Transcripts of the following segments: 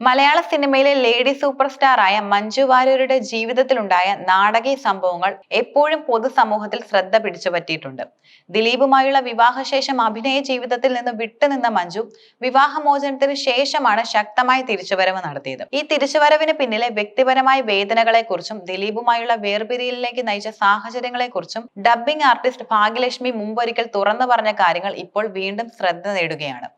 മലയാള സിനിമയിലെ lady super സ്റ്റാറായ Manju വാര്യരുടെ ജീവിതത്തിലുണ്ടായ നാടകീയ സംഭവങ്ങൾ എപ്പോഴും പൊതുസമൂഹത്തിൽ ശ്രദ്ധ പിടിച്ചു പറ്റിയിട്ടുണ്ട്. ദിലീപുമായുള്ള വിവാഹശേഷം അഭിനയ ജീവിതത്തിൽ നിന്ന് വിട്ടുനിന്ന മഞ്ജു വിവാഹമോചനത്തിന് ശേഷമാണ് ശക്തമായ തിരിച്ചുവരവ് നടത്തിയത്. ഈ തിരിച്ചുവരവിന് പിന്നിലെ വ്യക്തിപരമായ വേദനകളെക്കുറിച്ചും ദിലീപുമായുള്ള വേർപിരിയലിലേക്ക് നയിച്ച സാഹചര്യങ്ങളെക്കുറിച്ചും ഡബ്ബിംഗ് ആർട്ടിസ്റ്റ് ഭാഗ്യലക്ഷ്മി മുമ്പൊരിക്കൽ തുറന്നു പറഞ്ഞ കാര്യങ്ങൾ ഇപ്പോൾ വീണ്ടും ശ്രദ്ധ നേടുകയാണ്.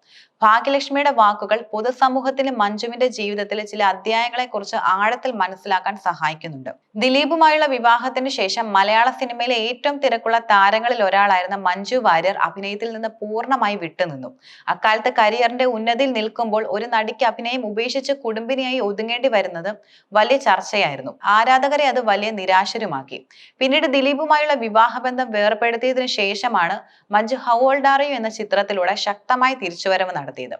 ഭാഗ്യലക്ഷ്മിയുടെ വാക്കുകൾ പൊതുസമൂഹത്തിന് മഞ്ജുവിന്റെ ജീവിതത്തിലെ ചില അധ്യായങ്ങളെ കുറിച്ച് ആഴത്തിൽ മനസ്സിലാക്കാൻ സഹായിക്കുന്നുണ്ട്. ദിലീപുമായുള്ള വിവാഹത്തിന് ശേഷം മലയാള സിനിമയിലെ ഏറ്റവും തിരക്കുള്ള താരങ്ങളിൽ ഒരാളായിരുന്ന മഞ്ജു വാര്യർ അഭിനയത്തിൽ നിന്ന് പൂർണമായി വിട്ടുനിന്നു. അക്കാലത്ത് കരിയറിന്റെ ഉന്നതിയിൽ നിൽക്കുമ്പോൾ ഒരു നടിക്ക് അഭിനയം ഉപേക്ഷിച്ച് കുടുംബിനിയായി ഒതുങ്ങേണ്ടി വരുന്നത് വലിയ ചർച്ചയായിരുന്നു. ആരാധകരെ അത് വലിയ നിരാശരുമാക്കി. പിന്നീട് ദിലീപുമായുള്ള വിവാഹബന്ധം വേർപ്പെടുത്തിയതിനു ശേഷമാണ് മഞ്ജു ഹൗ ഓൾഡാറിയു എന്ന ചിത്രത്തിലൂടെ ശക്തമായി തിരിച്ചുവരവ് നടത്തിയത്.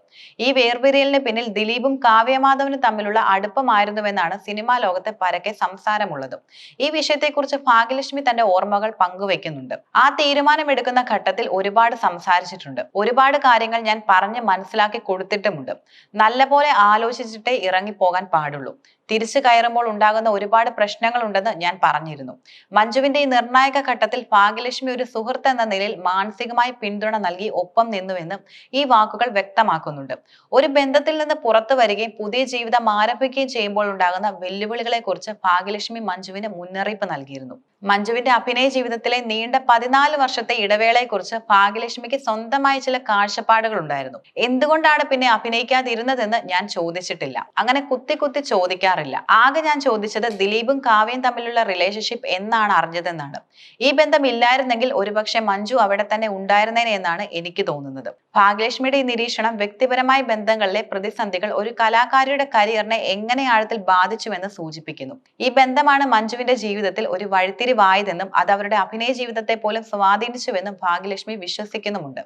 ഈ വേർപിരിയലിന് പിന്നിൽ ദിലീപും കാവ്യമാധവനും തമ്മിലുള്ള അടുപ്പമായിരുന്നുവെന്നാണ് സിനിമാ ലോകത്തെ പരക്കെ സംസാരമുള്ളത്. ഈ വിഷയത്തെക്കുറിച്ച് ഭാഗ്യലക്ഷ്മി തന്റെ ഓർമ്മകൾ പങ്കുവെക്കുന്നുണ്ട്. ആ തീരുമാനമെടുക്കുന്ന ഘട്ടത്തിൽ ഒരുപാട് സംസാരിച്ചിട്ടുണ്ട്. ഒരുപാട് കാര്യങ്ങൾ ഞാൻ പറഞ്ഞ് മനസ്സിലാക്കി കൊടുത്തിട്ടുമുണ്ട്. നല്ലപോലെ ആലോചിച്ചിട്ടേ ഇറങ്ങിപ്പോകാൻ പാടുള്ളൂ. തിരിച്ചു കയറുമ്പോൾ ഉണ്ടാകുന്ന ഒരുപാട് പ്രശ്നങ്ങളുണ്ടെന്ന് ഞാൻ പറഞ്ഞിരുന്നു. മഞ്ജുവിന്റെ ഈ നിർണായക ഘട്ടത്തിൽ ഭാഗ്യലക്ഷ്മി ഒരു സുഹൃത്ത് എന്ന നിലയിൽ മാനസികമായി പിന്തുണ നൽകി ഒപ്പം നിന്നുവെന്നും ഈ വാക്കുകൾ വ്യക്തമാക്കുന്നുണ്ട്. ഒരു ബന്ധത്തിൽ നിന്ന് പുറത്തു വരികയും പുതിയ ജീവിതം ആരംഭിക്കുകയും ചെയ്യുമ്പോൾ ഉണ്ടാകുന്ന വെല്ലുവിളികളെ കുറിച്ച് ഭാഗ്യലക്ഷ്മി മഞ്ജുവിന് മുന്നറിയിപ്പ് നൽകിയിരുന്നു. മഞ്ജുവിന്റെ അഭിനയ ജീവിതത്തിലെ നീണ്ട പതിനാല് വർഷത്തെ ഇടവേളയെക്കുറിച്ച് ഭാഗ്യലക്ഷ്മിക്ക് സ്വന്തമായ ചില കാഴ്ചപ്പാടുകൾ ഉണ്ടായിരുന്നു എന്തുകൊണ്ടാണ് പിന്നെ അഭിനയിക്കാതിരുന്നതെന്ന് ഞാൻ ചോദിച്ചിട്ടില്ല. അങ്ങനെ കുത്തി കുത്തി ചോദിക്കാറില്ല. ആകെ ഞാൻ ചോദിച്ചത് ദിലീപും കാവ്യയും തമ്മിലുള്ള റിലേഷൻഷിപ്പ് എന്നാണ് അറിഞ്ഞതെന്നാണ്. ഈ ബന്ധം ഇല്ലായിരുന്നെങ്കിൽ ഒരുപക്ഷെ മഞ്ജു അവിടെ തന്നെ ഉണ്ടായിരുന്നേനെ എന്നാണ് എനിക്ക് തോന്നുന്നത്. ഭാഗ്യലക്ഷ്മിയുടെ ഈ നിരീക്ഷണം വ്യക്തിപരമായ ബന്ധങ്ങളിലെ പ്രതിസന്ധികൾ ഒരു കലാകാരിയുടെ കരിയറിനെ എങ്ങനെ ആഴത്തിൽ ബാധിച്ചുവെന്ന് സൂചിപ്പിക്കുന്നു. ഈ ബന്ധമാണ് മഞ്ജുവിന്റെ ജീവിതത്തിൽ ഒരു വഴിത്തിരിവായതെന്നും അത് അവരുടെ അഭിനയ ജീവിതത്തെ പോലും സ്വാധീനിച്ചുവെന്നും ഭാഗ്യലക്ഷ്മി വിശ്വസിക്കുന്നുമുണ്ട്.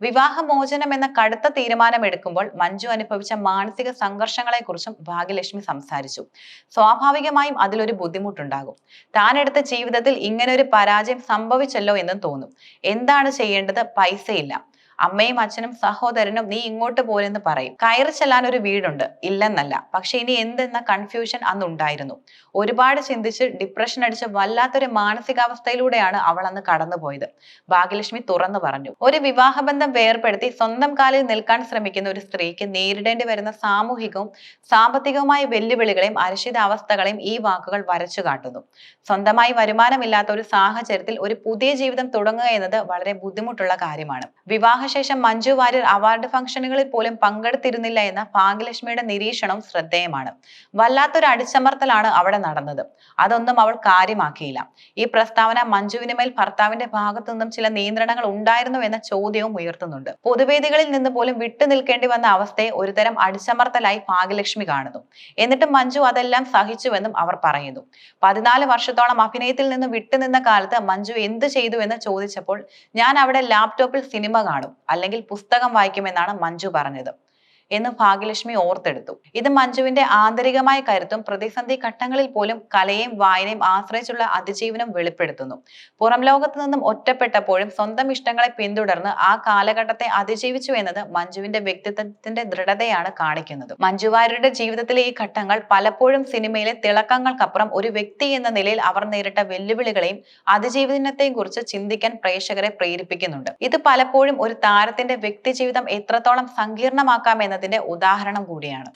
വിവാഹമോചനം എന്ന കടുത്ത തീരുമാനം എടുക്കുമ്പോൾ മഞ്ജു അനുഭവിച്ച മാനസിക സംഘർഷങ്ങളെക്കുറിച്ചും ഭാഗ്യലക്ഷ്മി സംസാരിച്ചു. സ്വാഭാവികമായും അതിലൊരു ബുദ്ധിമുട്ടുണ്ടാകും. താൻ എടുത്ത ജീവിതത്തിൽ ഇങ്ങനെ ഒരു പരാജയം സംഭവിച്ചല്ലോ എന്നും തോന്നും. എന്താണ് ചെയ്യേണ്ടത്? പൈസയില്ല. അമ്മയും അച്ഛനും സഹോദരനും നീ ഇങ്ങോട്ട് പോരെന്ന് പറയും. കയറി ചെല്ലാൻ ഒരു വീടുണ്ട്. ഇല്ലെന്നല്ല. പക്ഷെ ഇനി എന്തെന്ന കൺഫ്യൂഷൻ അന്ന് ഉണ്ടായിരുന്നു. ഒരുപാട് ചിന്തിച്ച് ഡിപ്രഷൻ അടിച്ച് വല്ലാത്തൊരു മാനസികാവസ്ഥയിലൂടെയാണ് അവൾ അന്ന് കടന്നുപോയത്. ഭാഗ്യലക്ഷ്മി തുറന്നു പറഞ്ഞു. ഒരു വിവാഹബന്ധം വേർപെടുത്തി സ്വന്തം കാലിൽ നിൽക്കാൻ ശ്രമിക്കുന്ന ഒരു സ്ത്രീക്ക് നേരിടേണ്ടി വരുന്ന സാമൂഹികവും സാമ്പത്തികവുമായ വെല്ലുവിളികളെയും അരക്ഷിതാവസ്ഥകളെയും ഈ വാക്കുകൾ വരച്ചു കാട്ടുന്നു. സ്വന്തമായി വരുമാനമില്ലാത്ത ഒരു സാഹചര്യത്തിൽ ഒരു പുതിയ ജീവിതം തുടങ്ങുക എന്നത് വളരെ ബുദ്ധിമുട്ടുള്ള കാര്യമാണ്. വിവാഹശേഷം മഞ്ജു വാര്യർ അവാർഡ് ഫംഗ്ഷനുകളിൽ പോലും പങ്കെടുത്തിരുന്നില്ല എന്ന ഭാഗ്യലക്ഷ്മിയുടെ നിരീക്ഷണം ശ്രദ്ധേയമാണ്. വല്ലാത്തൊരു അടിച്ചമർത്തലാണ് അവിടെ നടന്നത്. അതൊന്നും അവൾ കാര്യമാക്കിയില്ല. ഈ പ്രസ്താവന മഞ്ജുവിന് മേൽ ഭർത്താവിന്റെ ഭാഗത്തു നിന്നും ചില നിയന്ത്രണങ്ങൾ ഉണ്ടായിരുന്നു എന്ന ചോദ്യവും ഉയർത്തുന്നുണ്ട്. പൊതുവേദികളിൽ നിന്ന് പോലും വിട്ടു നിൽക്കേണ്ടി വന്ന അവസ്ഥയെ ഒരുതരം അടിച്ചമർത്തലായി ഭാഗ്യലക്ഷ്മി കാണുന്നു. എന്നിട്ടും മഞ്ജു അതെല്ലാം സഹിച്ചുവെന്നും അവർ പറയുന്നു. പതിനാല് വർഷത്തോളം അഭിനയത്തിൽ നിന്ന് വിട്ടുനിന്ന കാലത്ത് മഞ്ജു എന്ത് ചെയ്തു എന്ന് ചോദിച്ചപ്പോൾ ഞാൻ അവിടെ ലാപ്ടോപ്പിൽ സിനിമ കാണും. അല്ലെങ്കിൽ പുസ്തകം വായിക്കുമെന്നാണ് മഞ്ജു പറഞ്ഞത്. എന്ന് ഭാഗ്യലക്ഷ്മി ഓർത്തെടുത്തു. ഇത് മഞ്ജുവിന്റെ ആന്തരികമായ കരുത്തും പ്രതിസന്ധി ഘട്ടങ്ങളിൽ പോലും കലയെയും വായനയും ആശ്രയിച്ചുള്ള അതിജീവനം വെളിപ്പെടുത്തുന്നു. പുറം ലോകത്തു നിന്നും ഒറ്റപ്പെട്ടപ്പോഴും സ്വന്തം ഇഷ്ടങ്ങളെ പിന്തുടർന്ന് ആ കാലഘട്ടത്തെ അതിജീവിച്ചു എന്നത് മഞ്ജുവിന്റെ വ്യക്തിത്വത്തിന്റെ ദൃഢതയാണ് കാണിക്കുന്നത്. മഞ്ജുവാരുടെ ജീവിതത്തിലെ ഈ ഘട്ടങ്ങൾ പലപ്പോഴും സിനിമയിലെ തിളക്കങ്ങൾക്കപ്പുറം ഒരു വ്യക്തി എന്ന നിലയിൽ അവർ നേരിട്ട വെല്ലുവിളികളെയും അതിജീവനത്തെയും കുറിച്ച് ചിന്തിക്കാൻ പ്രേക്ഷകരെ പ്രേരിപ്പിക്കുന്നുണ്ട്. ഇത് പലപ്പോഴും ഒരു താരത്തിന്റെ വ്യക്തി ജീവിതം എത്രത്തോളം സങ്കീർണമാക്കാം എന്നതിന്റെ ഉദാഹരണം കൂടിയാണ്.